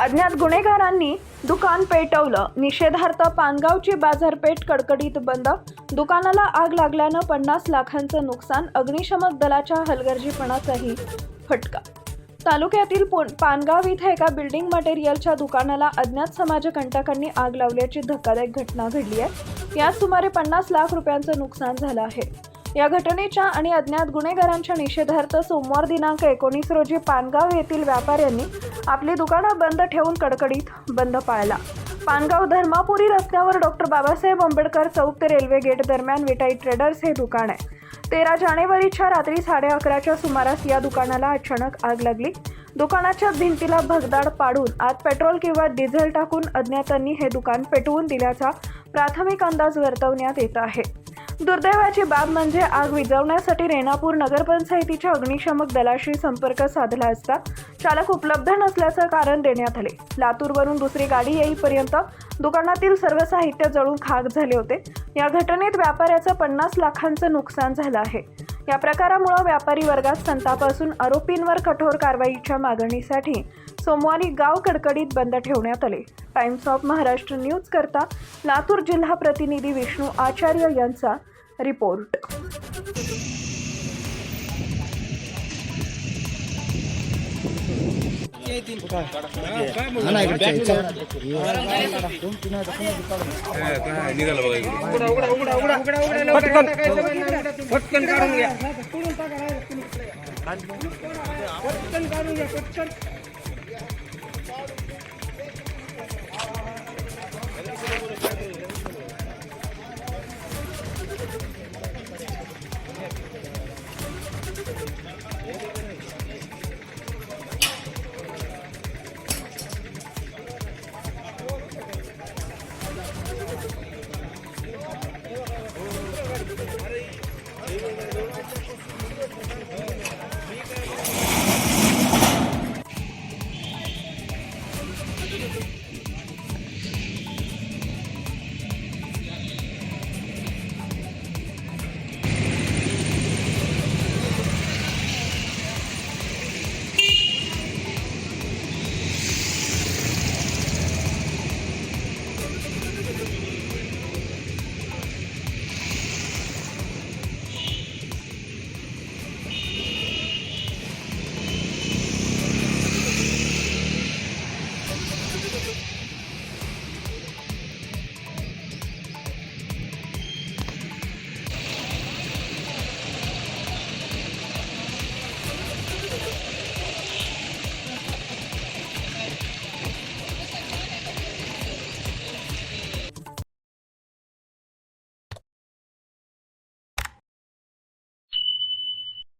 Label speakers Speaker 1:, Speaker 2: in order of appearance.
Speaker 1: अज्ञात गुन्हेगारांनी दुकान पेटवलं. निषेधार्थ पानगावची बाजारपेठ कडकडीत बंद. दुकानाला आग लागल्यानं पन्नास लाखांचं नुकसान अग्निशमक दलाच्या हलगर्जीपणाचाही फटका. तालुक्यातील पानगाव इथं एका बिल्डिंग मटेरियलच्या दुकानाला अज्ञात समाजकंटकांनी आग लावल्याची धक्कादायक घटना घडली आहे. यात सुमारे पन्नास लाख रुपयांचं नुकसान झालं आहे. या घटनेच्या आणि अज्ञात गुन्हेगारांच्या निषेधार्थ सोमवार दिनांक एकोणीस रोजी पानगाव येथील व्यापाऱ्यांनी आपली दुकानं बंद ठेवून कडकडीत बंद पाळला. पानगाव धर्मापुरी रस्त्यावर डॉक्टर बाबासाहेब आंबेडकर चौक ते रेल्वे गेट दरम्यान विटाई ट्रेडर्स हे दुकान आहे. तेरा जानेवारीच्या रात्री साडे अकराच्या सुमारास या दुकानाला अचानक आग लागली. दुकानाच्या भिंतीला भगदाड पाडून आत पेट्रोल किंवा डिझेल टाकून अज्ञातांनी हे दुकान पेटवून दिल्याचा प्राथमिक अंदाज वर्तवण्यात येत आहे. दुर्दैवाची बाब म्हणजे आग विझवण्यासाठी रेणापूर नगरपंचायतीच्या अग्निशमक दलाशी संपर्क साधला असता चालक उपलब्ध नसल्याचं कारण देण्यात आले. लातूरवरून दुसरी गाडी येईपर्यंत दुकानातील सर्व साहित्य जळून खाक झाले होते. या घटनेत व्यापाऱ्याचं पन्नास लाखांचं नुकसान झालं आहे. या प्रकारामुळे व्यापारी वर्गात संताप असून आरोपींवर कठोर कारवाईच्या मागणीसाठी सोमवारी गाव कडकडीत बंद ठेवण्यात आले टाइम्स ऑफ महाराष्ट्र न्यूज करता लातूर जिल्हा प्रतिनिधी विष्णू आचार्य यांचा रिपोर्ट
Speaker 2: Thank you.
Speaker 3: पटकन काढून घ्या पटकन काढून घ्या पटकन